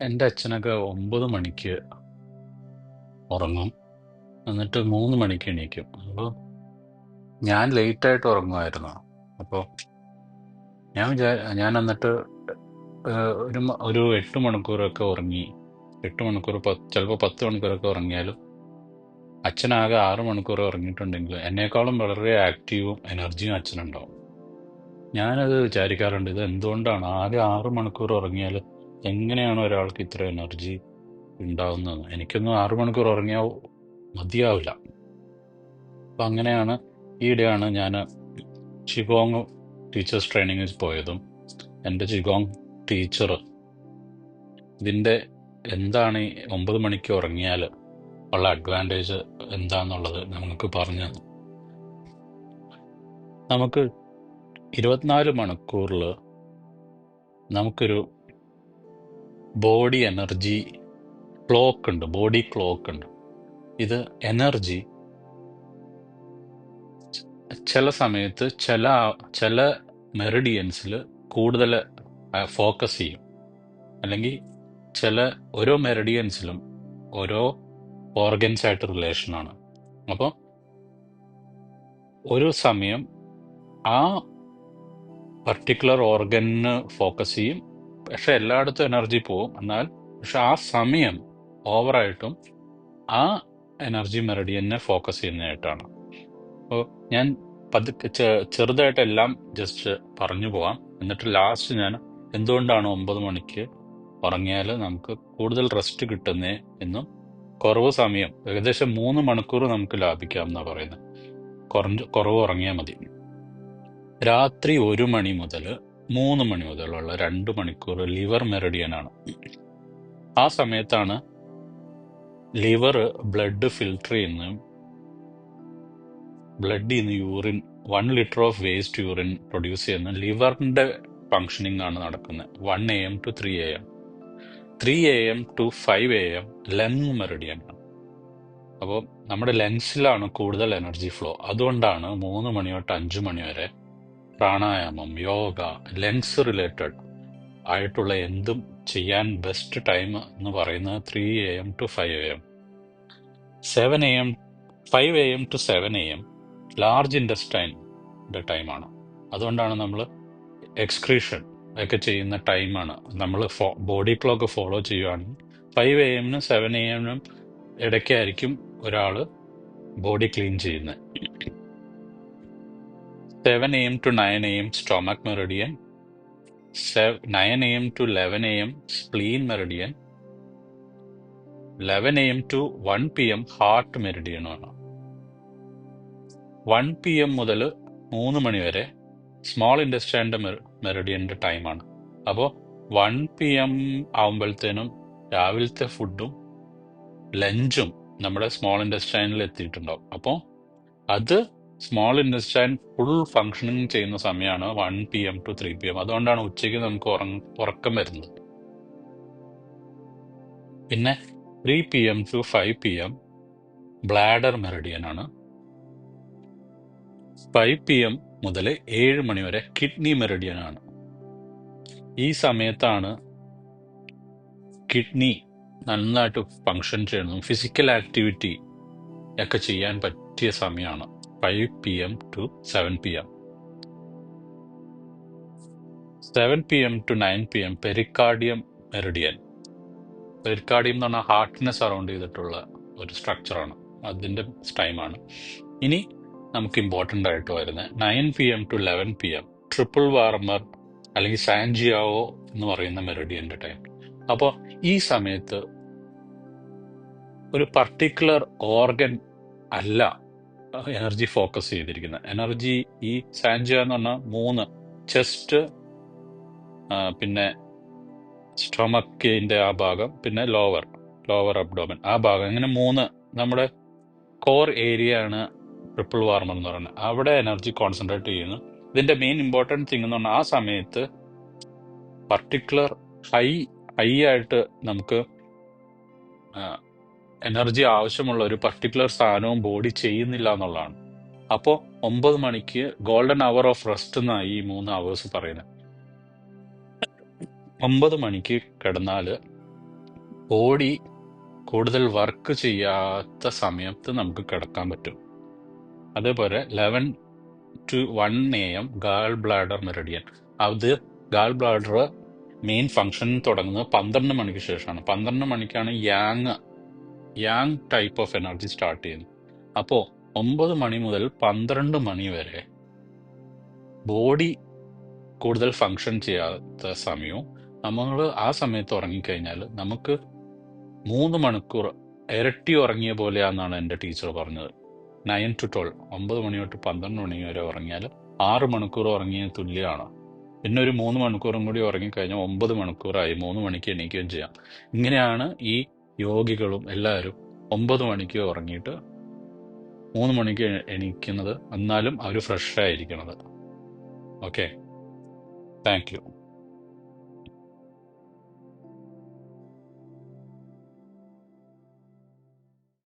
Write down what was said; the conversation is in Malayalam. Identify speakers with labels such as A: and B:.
A: എന്റെ അച്ഛനൊക്കെ ഒമ്പത് മണിക്ക് ഉറങ്ങും. എന്നിട്ട് മൂന്ന് മണിക്ക് എണീക്കും. അപ്പോൾ ഞാൻ ലേറ്റായിട്ട് ഉറങ്ങുമായിരുന്നു. അപ്പോൾ ഞാൻ വിചാ ഞാൻ എന്നിട്ട് ഒരു ഒരു എട്ട് മണിക്കൂറൊക്കെ ഉറങ്ങി. എട്ട് മണിക്കൂർ പത്ത് ചിലപ്പോൾ പത്ത് മണിക്കൂറൊക്കെ ഉറങ്ങിയാലും അച്ഛനാകെ ആറ് മണിക്കൂർ ഉറങ്ങിയിട്ടുണ്ടെങ്കിൽ എന്നേക്കാളും വളരെ ആക്റ്റീവും എനർജിയും അച്ഛനുണ്ടാവും. ഞാനത് വിചാരിക്കാറുണ്ട് ഇത് എന്തുകൊണ്ടാണ് ആകെ ആറ് മണിക്കൂർ ഉറങ്ങിയാൽ എങ്ങനെയാണ് ഒരാൾക്ക് ഇത്ര എനർജി ഉണ്ടാവുന്നത്? എനിക്കൊന്നും ആറു മണിക്കൂർ ഉറങ്ങിയാൽ മതിയാവില്ല. അപ്പം അങ്ങനെയാണ് ഈയിടെയാണ് ഞാൻ ചിഗോങ് ടീച്ചേഴ്സ് ട്രെയിനിങ്ങിൽ പോയതും എന്റെ ചിഗോങ് ടീച്ചർ ഇതിന്റെ എന്താണ് ഈ ഒമ്പത് മണിക്ക് ഉറങ്ങിയാൽ ഉള്ള അഡ്വാന്റേജ് എന്താണെന്നുള്ളത് നമുക്ക് പറഞ്ഞു തന്നു. നമുക്ക് ഇരുപത്തിനാല് മണിക്കൂറിൽ നമുക്കൊരു ബോഡി എനർജി ക്ലോക്ക് ഉണ്ട് ബോഡി ക്ലോക്ക് ഉണ്ട്. ഇത് എനർജി. ചില സമയത്ത് ചില ചില മെറിഡിയൻസിൽ കൂടുതൽ ഫോക്കസ് ചെയ്യും. അല്ലെങ്കിൽ ചില ഓരോ മെറിഡിയൻസിലും ഓരോ ഓർഗൻസ് ആയിട്ട് റിലേഷനാണ് അപ്പോൾ ഒരു സമയം ആ പർട്ടിക്കുലർ ഓർഗനിന് ഫോക്കസ് ചെയ്യും പക്ഷെ എല്ലായിടത്തും എനർജി പോവും. എന്നാൽ പക്ഷെ ആ സമയം ഓവറായിട്ടും ആ എനർജി മെറിഡിയനെ ഫോക്കസ് ചെയ്യുന്നതായിട്ടാണ്. അപ്പോൾ ഞാൻ പതുക്കെ ചെറുതായിട്ട് എല്ലാം ജസ്റ്റ് പറഞ്ഞു പോവാം. എന്നിട്ട് ലാസ്റ്റ് ഞാൻ എന്തുകൊണ്ടാണ് ഒമ്പത് മണിക്ക് ഉറങ്ങിയാൽ നമുക്ക് കൂടുതൽ റെസ്റ്റ് കിട്ടുന്നേ എന്നും കുറവ് സമയം ഏകദേശം മൂന്ന് മണിക്കൂർ നമുക്ക് ലാഭിക്കാം എന്നാണ് പറയുന്നത്. കുറഞ്ഞ് കുറവ് ഉറങ്ങിയാൽ മതി. രാത്രി ഒരു മണി മുതൽ മൂന്ന് മണി മുതലുള്ള രണ്ട് മണിക്കൂർ ലിവർ മെറിഡിയനാണ്. ആ സമയത്താണ് ലിവർ ബ്ലഡ് ഫിൽട്ടർ ചെയ്യുന്ന ബ്ലഡിൽ ഇന്ന് urine one litre of waste urine produce ചെയ്യുന്ന ലിവറിന്റെ ഫങ്ഷനിങ് ആണ് നടക്കുന്നത്. One A M to three A M. Three A M to five A M lung meridian ആണ്. അപ്പോൾ നമ്മുടെ ലങ്സിലാണ് കൂടുതൽ എനർജി ഫ്ലോ അതുകൊണ്ടാണ് മൂന്ന് മണി തൊട്ട് അഞ്ച് മണി വരെ പ്രാണായാമം യോഗ ലങ്സ് റിലേറ്റഡ് ആയിട്ടുള്ള എന്തും ചെയ്യാൻ ബെസ്റ്റ് ടൈം എന്ന് പറയുന്നത് three A M to five A M seven A M five A M to seven A M large ഇൻഡസ്റ്റൈന്റെ ടൈമാണ് അതുകൊണ്ടാണ് നമ്മൾ എക്സ്ക്രീഷൻ ഒക്കെ ചെയ്യുന്ന ടൈമാണ് നമ്മൾ ഫോ ബോഡി ക്ലോക്ക് ഫോളോ ചെയ്യുവാണെങ്കിൽ ഫൈവ് എ എമ്മിനും സെവൻ എ എമ്മിനും ഇടയ്ക്കായിരിക്കും ഒരാൾ ബോഡി ക്ലീൻ ചെയ്യുന്നത് seven A M to nine A M stomach meridian nine A M to eleven A M spleen meridian eleven A M to one P M heart മെറിഡിയനുമാണ് one P M മുതൽ മൂന്ന് മണി വരെ സ്മോൾ ഇൻഡസ്ട്രിയുടെ മെറിഡിയന്റെ ടൈമാണ് അപ്പോൾ വൺ പി എം ആകുമ്പോഴത്തേനും രാവിലത്തെ ഫുഡും ലഞ്ചും നമ്മുടെ സ്മോൾ ഇൻഡസ്ട്രൈനിൽ എത്തിയിട്ടുണ്ടാവും. അപ്പോൾ അത് സ്മോൾ ഇൻഡസ്ട്രൈൻ ഫുൾ ഫങ്ഷനിങ് ചെയ്യുന്ന സമയമാണ് one P M to three P M അതുകൊണ്ടാണ് ഉച്ചയ്ക്ക് നമുക്ക് ഉറക്കം വരുന്നത്. പിന്നെ three P M to five P M bladder meridian ആണ്. ഫൈവ് പി എം മുതൽ ഏഴ് മണി വരെ കിഡ്നി മെറിഡിയൻ ആണ്. ഈ സമയത്താണ് കിഡ്നി നന്നായിട്ട് ഫങ്ഷൻ ചെയ്യുന്നതും ഫിസിക്കൽ ആക്ടിവിറ്റി ഒക്കെ ചെയ്യാൻ പറ്റിയ സമയമാണ് five P M to seven P M. To nine P M pericardium meridian. Pericardium എന്ന് പറഞ്ഞാൽ ഹാർട്ടിനെ സറൗണ്ട് ചെയ്തിട്ടുള്ള ഒരു സ്ട്രക്ചറാണ് അതിന്റെ ടൈമാണ് ഇനി നമുക്ക് ഇമ്പോർട്ടന്റ് ആയിട്ട് വരുന്നത് nine P M to eleven P M. Triple warmer അല്ലെങ്കിൽ സാൻജിയാവോ എന്ന് പറയുന്ന മെറിഡിയന്റെ ടൈം അപ്പോൾ ഈ സമയത്ത് ഒരു പർട്ടിക്കുലർ ഓർഗൻ അല്ല എനർജി ഫോക്കസ് ചെയ്തിരിക്കുന്നത്. എനർജി ഈ സാൻജ എന്ന് പറഞ്ഞാൽ മൂന്ന് ചെസ്റ്റ് പിന്നെ സ്റ്റൊമക്കിന്റെ ആ ഭാഗം പിന്നെ ലോവർ ലോവർ അബ്ഡോമൻ ആ ഭാഗം. ഇങ്ങനെ മൂന്ന് നമ്മുടെ കോർ ഏരിയ ആണ് ട്രിപ്പിൾ വാർമർ എന്ന് പറയുന്നത്. അവിടെ എനർജി കോൺസെൻട്രേറ്റ് ചെയ്യുന്നു. ഇതിന്റെ മെയിൻ ഇമ്പോർട്ടന്റ് തിങ് എന്ന് പറഞ്ഞാൽ ആ സമയത്ത് പർട്ടിക്കുലർ ഹൈ ഹൈ ആയിട്ട് നമുക്ക് എനർജി ആവശ്യമുള്ള ഒരു പർട്ടിക്കുലർ സാധനവും ബോഡി ചെയ്യുന്നില്ല എന്നുള്ളതാണ്. അപ്പോൾ ഒമ്പത് മണിക്ക് ഗോൾഡൻ അവർ ഓഫ് റെസ്റ്റ് എന്നാണ് ഈ മൂന്ന് അവേഴ്സ് പറയുന്നത്. ഒമ്പത് മണിക്ക് കിടന്നാൽ ബോഡി കൂടുതൽ വർക്ക് ചെയ്യാത്ത സമയത്ത് നമുക്ക് കിടക്കാൻ പറ്റും. അതേപോലെ eleven to one A M gall bladder meridian അത് ഗാൾ ബ്ലാഡർ മെയിൻ ഫങ്ഷൻ തുടങ്ങുന്നത് പന്ത്രണ്ട് മണിക്ക് ശേഷമാണ്. പന്ത്രണ്ട് മണിക്കാണ് yang yang type of energy start ചെയ്യുന്നു അപ്പോൾ ഒമ്പത് മണി മുതൽ പന്ത്രണ്ട് മണി വരെ ബോഡി കൂടുതൽ ഫങ്ഷൻ ചെയ്യാത്ത സമയവും നമ്മൾ ആ സമയത്ത് ഉറങ്ങിക്കഴിഞ്ഞാൽ നമുക്ക് മൂന്ന് മണിക്കൂർ ഇരട്ടി ഉറങ്ങിയ പോലെയാണെന്നാണ് എന്റെ ടീച്ചർ പറഞ്ഞത്. നയൻ ടു ട്വൽവ് ഒമ്പത് മണി തൊട്ട് പന്ത്രണ്ട് മണി വരെ ഉറങ്ങിയാൽ ആറ് മണിക്കൂർ ഉറങ്ങിയ തുല്യമാണ് പിന്നെ ഒരു മൂന്ന് മണിക്കൂറും കൂടി ഉറങ്ങിക്കഴിഞ്ഞാൽ ഒമ്പത് മണിക്കൂറായി മൂന്ന് മണിക്ക് എണീക്കുകയും ചെയ്യാം. ഇങ്ങനെയാണ് ഈ യോഗികളും എല്ലാവരും ഒമ്പത് മണിക്ക് ഉറങ്ങിയിട്ട് മൂന്ന് മണിക്ക് എണീക്കുന്നത് എന്നാലും അവർ ഫ്രഷ് ആയിരിക്കണത്. Okay thank you